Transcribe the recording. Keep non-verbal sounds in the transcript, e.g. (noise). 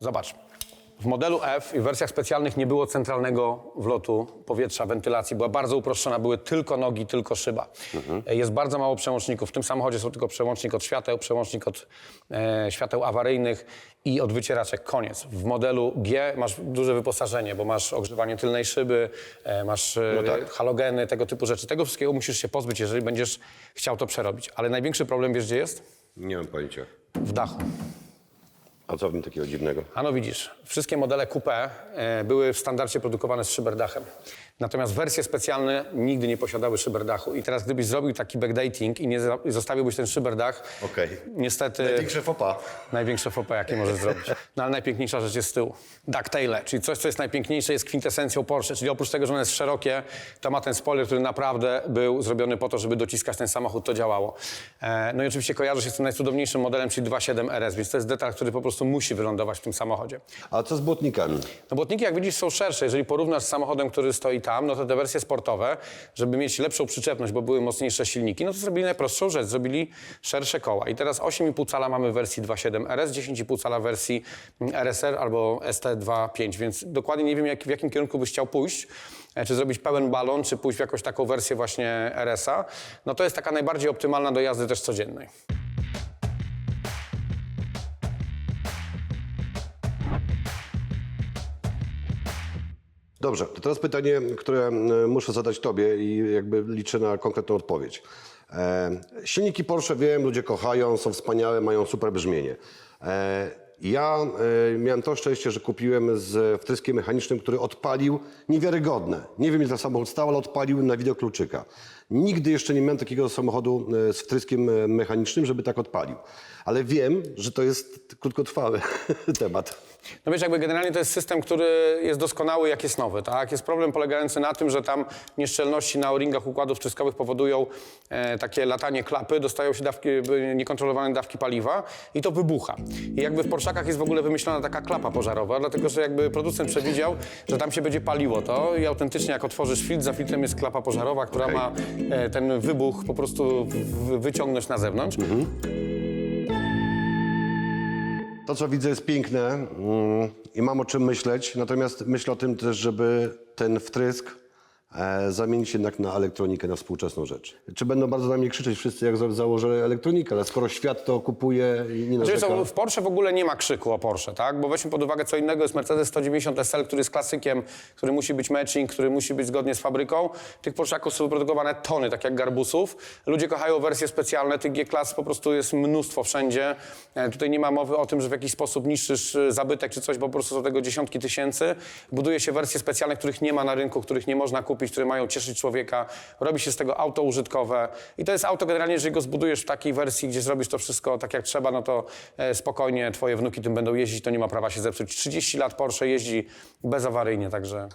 Zobacz. W modelu F i w wersjach specjalnych nie było centralnego wlotu powietrza, wentylacji. Była bardzo uproszczona, były tylko nogi, tylko szyba. E, Jest bardzo mało przełączników. W tym samochodzie są tylko przełącznik od świateł, przełącznik od e, świateł awaryjnych i od wycieraczek. Koniec. W modelu G masz duże wyposażenie, bo masz ogrzewanie tylnej szyby, e, masz e, No tak. halogeny, tego typu rzeczy. Tego wszystkiego musisz się pozbyć, jeżeli będziesz chciał to przerobić. Ale największy problem wiesz, gdzie jest? Nie mam pojęcia. W dachu. A co w nim takiego dziwnego? Ano widzisz, wszystkie modele coupé e, były w standardzie produkowane z szyberdachem. Natomiast wersje specjalne nigdy nie posiadały szyberdachu. I teraz gdybyś zrobił taki backdating i nie za- i zostawiłbyś ten szyberdach, Okej. niestety Największe fopa. największe fopę, jakie możesz zrobić. No ale najpiękniejsza rzecz jest z tyłu. Ducktaile, czyli coś, co jest najpiękniejsze, jest kwintesencją Porsche. Czyli oprócz tego, że ono jest szerokie, to ma ten spoiler, który naprawdę był zrobiony po to, żeby dociskać ten samochód, to działało. E, no i oczywiście kojarzy się z tym najcudowniejszym modelem, czyli 2.7 RS, więc to jest detal, który po prostu musi wylądować w tym samochodzie. A co z błotnikami? No błotniki, jak widzisz, są szersze. Jeżeli porównasz z samochodem, który stoi tam, no to te wersje sportowe, żeby mieć lepszą przyczepność, bo były mocniejsze silniki, no to zrobili najprostszą rzecz, zrobili szersze koła. I teraz 8,5 cala mamy w wersji 2.7 RS, 10,5 cala w wersji RSR albo ST2.5, więc dokładnie nie wiem, jak, w jakim kierunku byś chciał pójść. E, Czy zrobić pełen balon, czy pójść w jakąś taką wersję właśnie RS-a. No to jest taka najbardziej optymalna do jazdy też codziennej. Dobrze, to teraz pytanie, które e, muszę zadać Tobie i jakby liczę na konkretną odpowiedź. E, silniki Porsche wiem, ludzie kochają, są wspaniałe, mają super brzmienie. E, ja e, miałem to szczęście, że kupiłem z wtryskiem mechanicznym, który odpalił niewiarygodne. Nie wiem, ile ten samochód stał, ale odpalił na wideokluczyka. Nigdy jeszcze nie miałem takiego samochodu e, z wtryskiem e, mechanicznym, żeby tak odpalił. Ale wiem, że to jest krótkotrwały (laughs) temat. No wiesz, jakby generalnie to jest system, który jest doskonały, jak jest nowy, tak? Jest problem polegający na tym, że tam nieszczelności na o-ringach układów wtryskowych powodują e, takie latanie klapy, dostają się dawki, e, niekontrolowane dawki paliwa i to wybucha. I jakby w Porszakach jest w ogóle wymyślona taka klapa pożarowa, dlatego że jakby producent przewidział, że tam się będzie paliło to i autentycznie jak otworzysz filtr, za filtrem jest klapa pożarowa, która Okej. ma e, ten wybuch po prostu w, wyciągnąć na zewnątrz. To, co widzę, jest piękne mm, i mam o czym myśleć, natomiast myślę o tym też, żeby ten wtrysk zamienić jednak na elektronikę, na współczesną rzecz. Czy będą bardzo na mnie krzyczeć wszyscy, jak za- założę elektronikę, ale skoro świat to kupuje i nie Znaczy, narzeka... co, w Porsche w ogóle nie ma krzyku o Porsche, tak? Bo weźmy pod uwagę co innego jest Mercedes 190 SL, który jest klasykiem, który musi być matching, który musi być zgodnie z fabryką. Tych Porschaków są wyprodukowane tony, tak jak garbusów. Ludzie kochają wersje specjalne, tych G-klas po prostu jest mnóstwo wszędzie. E, tutaj nie ma mowy o tym, że w jakiś sposób niszczysz e, zabytek czy coś, bo po prostu są tego dziesiątki tysięcy. Buduje się wersje specjalne, których nie ma na rynku, których nie można kupić, które mają cieszyć człowieka. Robi się z tego auto użytkowe. I to jest auto generalnie, jeżeli go zbudujesz w takiej wersji, gdzie zrobisz to wszystko tak jak trzeba, no to e, spokojnie twoje wnuki tym będą jeździć, to nie ma prawa się zepsuć. 30 lat Porsche jeździ bezawaryjnie, także